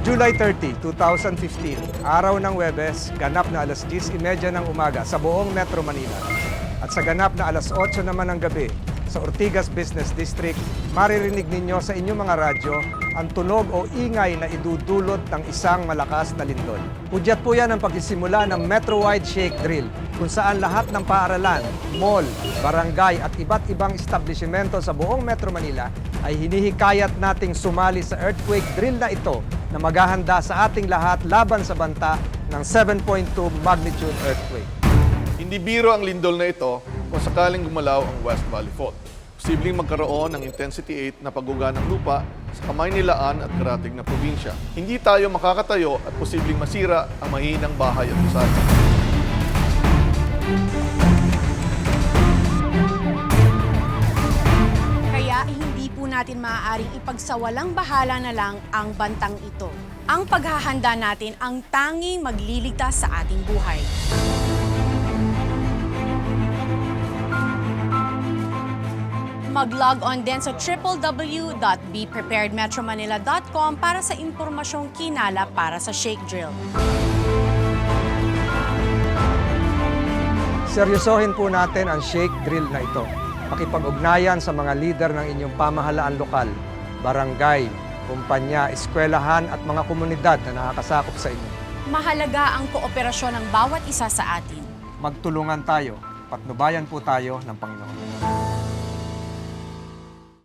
July 30, 2015, araw ng Webes, ganap na alas 10.30 ng umaga sa buong Metro Manila. At sa ganap na alas 8 naman ng gabi, sa Ortigas Business District, maririnig ninyo sa inyong mga radyo ang tunog o ingay na idudulot ng isang malakas na lindol. Udyat po yan ang pagsisimula ng Metro-wide Shake Drill, kung saan lahat ng paaralan, mall, barangay at iba't ibang establishmento sa buong Metro Manila ay hinihikayat nating sumali sa earthquake drill na ito na maghahanda sa ating lahat laban sa banta ng 7.2 magnitude earthquake. Hindi biro ang lindol na ito kung sakaling gumalaw ang West Valley Fault. Posibleng magkaroon ng intensity 8 na pagguga ng lupa sa Kamaynilaan at karatig na probinsya. Hindi tayo makakatayo at posibleng masira ang mahinang bahay at usada. Hindi po natin maaaring ipagsawalang bahala na lang ang bantang ito. Ang paghahanda natin ang tanging magliligtas sa ating buhay. Mag-log on din sa www.bepreparedmetromanila.com para sa impormasyong kinala para sa shake drill. Seryosohin po natin ang shake drill na ito. Pakipag-ugnayan sa mga lider ng inyong pamahalaan lokal, barangay, kumpanya, eskwelahan at mga komunidad na nakakasakop sa inyo. Mahalaga ang kooperasyon ng bawat isa sa atin. Magtulungan tayo, patnubayan po tayo ng Panginoon.